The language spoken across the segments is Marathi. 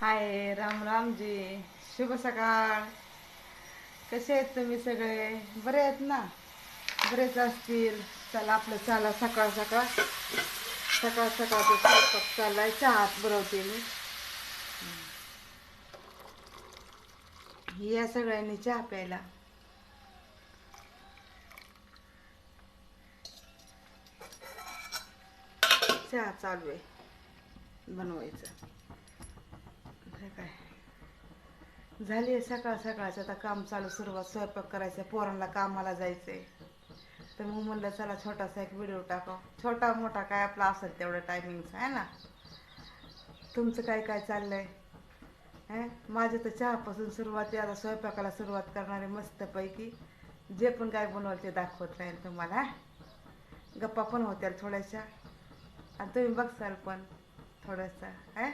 हाय राम रामजी. शुभ सकाळ. कसे आहेत तुम्ही सगळे? बरे आहेत ना? बरेच असतील. चला आपलं चाला सकाळ सकाळ. सकाळ सकाळचं स्वयंपाक चाललाय. चहात बरवते मी. या सगळ्यांनी चहा प्यायला. चहा चालू आहे. बनवायचं. म्हणजे काय? झाली आहे सकाळ सकाळचं. आता काम चालू सुरुवात. स्वयंपाक करायचं. पोरांना कामाला जायचंय. तर मग म्हणलं चला छोटासा एक व्हिडिओ टाकाव. छोटा मोठा काय आपला असेल तेवढं टायमिंगचा आहे ना? तुमचं काय काय चाललंय? हे? माझं तर चहापासून सुरुवात आहे. आता स्वयंपाकाला सुरुवात करणारे मस्तपैकी जे पण काय बनवलं ते दाखवत राहील तुम्हाला गप्पा पण होत्या थोड्याशा. आणि तुम्ही बघसाल पण थोडंसं आहे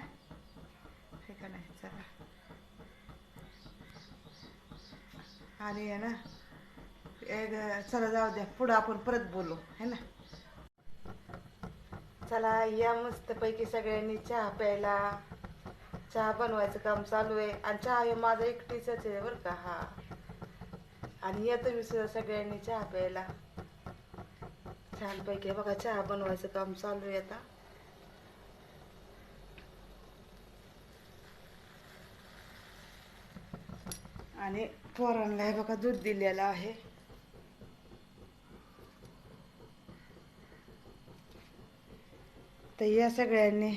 का नाही चला आणि आहे ना एक चला जाऊ द्या. पुढं आपण परत बोलू है ना? चला या मस्तपैकी सगळ्यांनी चहा प्यायला. चहा बनवायचं काम चालू आहे. आणि चहा हे माझं एकटीच आहे बरं का हा. आणि या तुम्ही सुद्धा सगळ्यांनी चहा प्यायला. छानपैकी बघा चहा बनवायचं काम चालू आहे आता. आणि पोरांना हे बघा दूध दिलेलं आहे. तर या सगळ्यांनी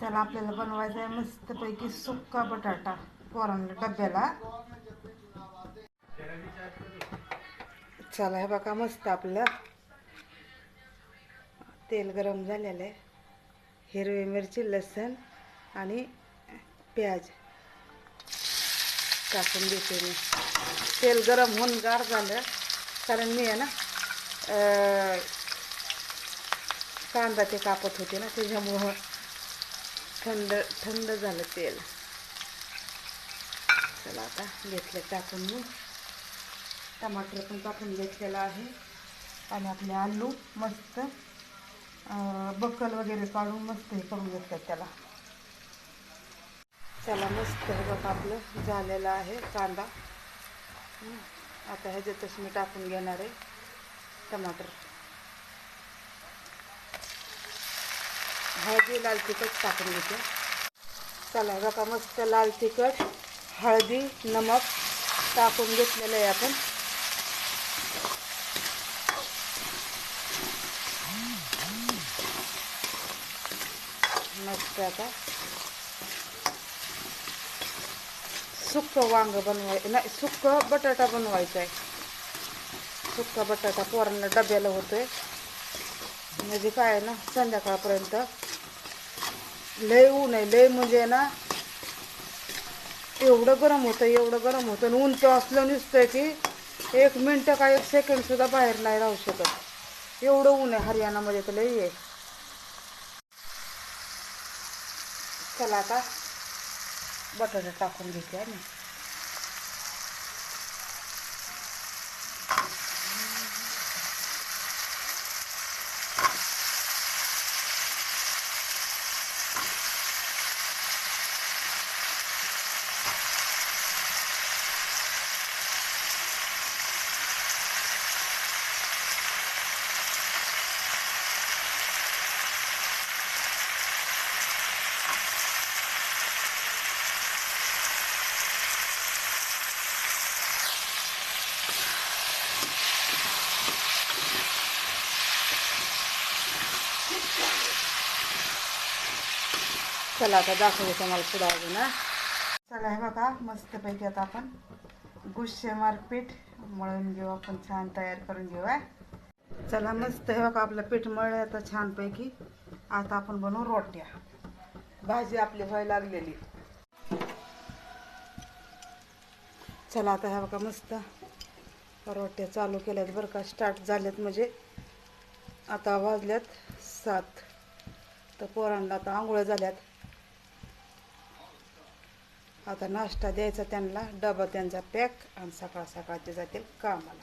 चला आपल्याला बनवायचा आहे मस्तपैकी सुक्का बटाटा पोरांना डब्याला. चला हे बघा मस्त आपलं तेल गरम झालेलं आहे. हिरवी मिरची लसूण आणि प्याज. टाकून देते मी. तेल गरम होऊन गार झालं कारण मी आहे ना कांदा ते कापत होते ना त्याच्यामुळं थंड थंड झालं तेल. चला आता घेतलं टाकून मी. टमाटर पण टाकून घेतलेलं आहे. आणि आपले आलू मस्त बकल बक्कल वगैरे काढून मस्त हे करून घेतात त्याला. चला मस्त हे आपलं झालेलं आहे कांदा. आता ह्याच्यातच मी टाकून घेणार आहे टमाटर. हळदी लाल तिखट टाकून घेते. चला बघा मस्त लाल तिखट हळदी नमक टाकून घेतलेलं आहे आपण. मस्त आता. सुक्क वांग बनवाय नाही सुक्क बटाटा बनवायचा आहे सुक्का बटाटा पोरांना डब्याला होतोय. म्हणजे काय आहे ना संध्याकाळपर्यंत. लय ऊन आहे लय म्हणजे ना एवढं गरम होतं एवढं गरम होतं. आणि ऊन तर असलं नुसतंय की एक मिनटं का एक सेकंड सुद्धा बाहेर नाही राहू शकत. एवढं ऊन आहे हरियाणामध्ये तर लई आहे. चला आता बटाटा टाकून घेते आम्ही चला आता दाखवते तुम्हाला पुढं अजून चला हे बघा मस्तपैकी आता आपण गुश्शेमार पीठ मळून घेऊ आपण छान तयार करून घेऊया चला मस्त हे बघा आपलं पीठ मळलं आता छानपैकी. आता आपण बनवू रोट्या. भाजी आपली व्हायला लागलेली. चला आता हे बघा मस्त रोट्या चालू केल्यात बरं का. स्टार्ट झाल्यात म्हणजे आता वाजल्यात सात. तर पोरांना आता आंघोळ्या झाल्यात. आता नाश्ता द्यायचा त्यांना डबा त्यांचा पॅक आणि सकाळ सकाळ ते जातील कामाला.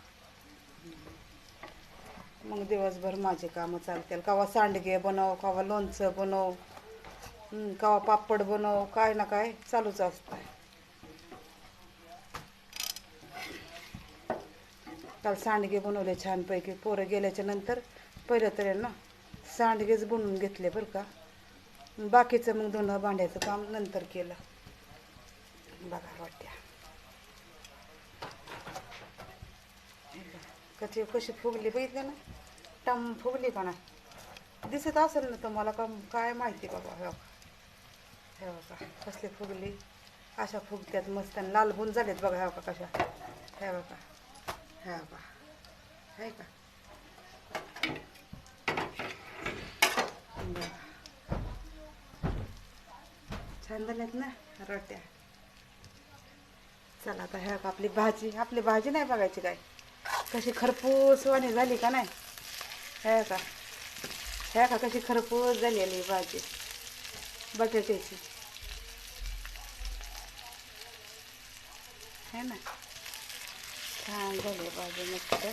मग दिवसभर माझे कामं चालतील. कवा सांडगे बनव कवा लोणचं बनव कवा पापड बनव काय ना काय चालूच असतं काल सांडगे बनवले छानपैकी. पोरं गेल्याच्यानंतर पहिलं तरी ना सांडगेच बनवून घेतले बरं का. बाकीचं मग दोन भांड्याचं काम नंतर केलं. बघा वाट्या कशी कशी फुगली बघितलं ना? टम फुगली पण दिसत असेल ना तुम्हाला का? काय माहिती बाबा हे का हे बघा कसली फुगली. अशा फुगत्यात मस्त आणि लाल बुन झालेत बघा हे बघा कशा. हे बघा हे बघा. आहे का? बघा. छान झाल्यात ना रोट्या. चला आता ह्या का आपली भाजी आपली भाजी नाही बघायची काय? कशी खरपूस वाणी झाली का नाही? ह्या का ह्या का कशी खरपूस झालेली भाजी. बटाट्याची. है ना. छान झाली भाजी मस्त.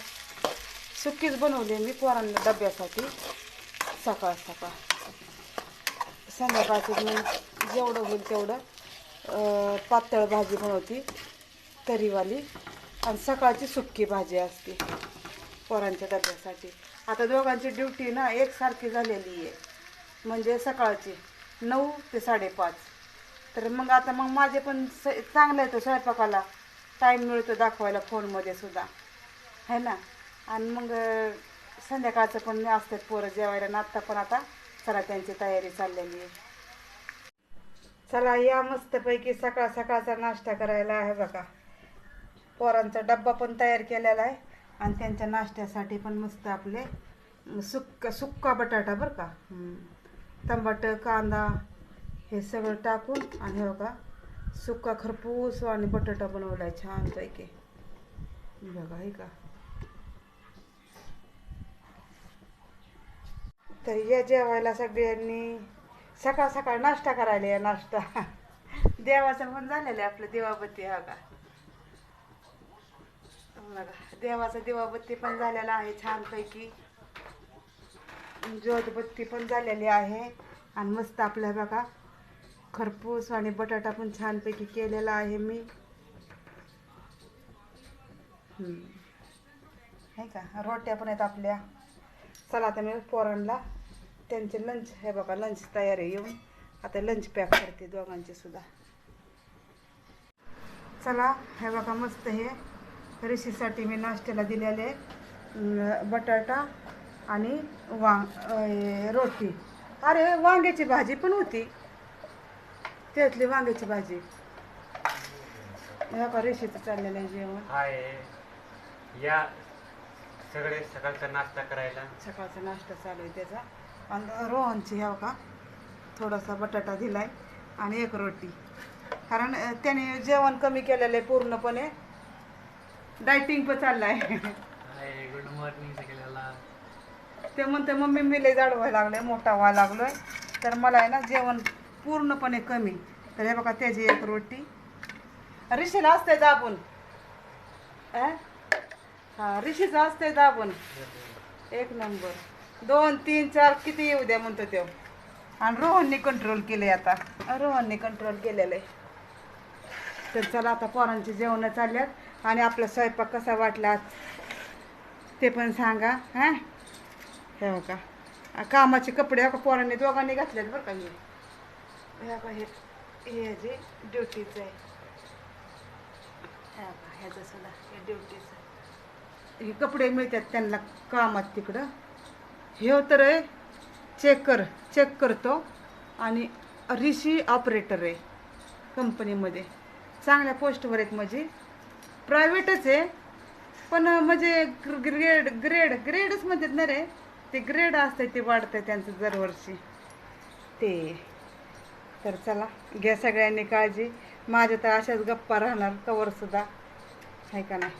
सुकीच बनवली मी पोरांना डब्यासाठी. सकाळ सकाळ. संध्याकाळचं मी जेवढं होईल तेवढं पातळ भाजी बनवती. तरीवाली आणि सकाळची सुक्की भाजी असते पोरांच्या डब्यासाठी. आता दोघांची ड्युटी ना एकसारखी झालेली आहे. म्हणजे सकाळची नऊ ते साडेपाच. तर मग आता मग माझे पण स चांगलं येतं स्वयंपाकाला. टाईम मिळतो दाखवायला फोनमध्ये सुद्धा. है ना? आणि मग संध्याकाळचं पण असतात पोरं जेवायला. आणि आत्ता पण आता चला त्यांची तयारी चाललेली आहे. चला या मस्तपैकी सकाळ सकाळचा नाश्ता करायला आहे बघा. पोरांचा डब्बा पण तयार केलेला आहे. आणि त्यांच्या नाश्त्यासाठी पण मस्त आपले सुक्का सुक्का बटाटा बरं का. हं. कांदा हे सगळं टाकून आणि हो का सुक्का खरपूस आणि बटाटा बनवला आहे छानपैकी बघा हे का. तर या जेवायला सगळ्यांनी सकाळ सकाळ नाश्ता करायला या नाश्ता. देवाचं पण झालेलं आहे आपलं देवाबती हा का. बघा देवाचा दिवाबत्ती पण झालेला आहे छानपैकी. ज्योतबत्ती पण झालेली आहे. आणि मस्त आपल्या बघा खरपूस आणि बटाटा पण छानपैकी केलेला आहे मी. हम्म. का रोट्या पण आहेत आपल्या. चला आता मी पोरांना त्यांचे लंच हे बघा लंच तयार आहे येऊन आता लंच पॅक करते दोघांचे सुद्धा. चला हे बघा मस्त हे. रेशीसाठी मी नाश्त्याला दिलेले बटाटा आणि वांग रोटी. अरे वांग्याची भाजी पण होती. त्यातली वांग्याची भाजी. हे बघा रेशीचं चाललेलं आहे जेवण. हाय. या सगळे सकाळचा नाश्ता करायला. सकाळचा नाश्ता चालू आहे त्याचा. आणि रोहनची ह्या का थोडासा बटाटा दिलाय आणि एक रोटी. कारण त्याने जेवण कमी केलेलं आहे पूर्णपणे. डायटिंग पण चाललं आहे हाय गुड मॉर्निंग सगळ्याला. ते म्हणते मम्मी मी लय जाड व्हायला लागलोय मोठा व्हायला लागलोय. तर मला आहे ना जेवण पूर्णपणे कमी. तर हे बघा त्याची एक रोटी. ऋषीला असतंय दाबून? हा ऋषीचं असतंय दाबून. एक नंबर. दोन तीन चार किती येऊ द्या म्हणतो तो आणि रोहनने कंट्रोल केले आता. रोहनने कंट्रोल केलेलं आहे तर चला आता पोरांची जेवणं चालल्यात. आणि आपला स्वयंपाक कसा वाटला ते पण सांगा हां? हे बघा. का कामाचे कपडे का पोरांनी दोघांनी घातलेत बरं का हे? का हे हे जे ड्युटीचं आहे. हे का ह्याचं सुद्धा हे ड्युटीचं हे कपडे मिळतात त्यांना कामात तिकडं. हे तर आहे चेकर चेक करतो. आणि रिशी ऑपरेटर आहे कंपनीमध्ये चांगल्या पोस्टवर आहेत माझी. प्रायव्हेटच आहे. पण म्हणजे ग्रेड ग्रेड ग्रेडच म्हणतात ना रे. ते ग्रेड असतं ते वाढतं त्यांचं दरवर्षी. ते. तर चला घ्या सगळ्यांनी काळजी. माझ्या तर अशाच गप्पा राहणार कवरसुद्धा आहे का नाही?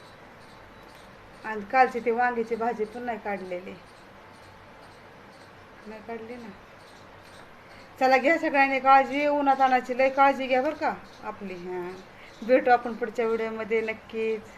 आणि कालची ती वांग्याची भाजी पण नाही काढलेली. नाही काढली ना? चला घ्या सगळ्यांनी काळजी. उन्हात लय काळजी घ्या बरं का आपली. हां. भेटू आपण पुढच्या व्हिडिओमध्ये. नक्कीच.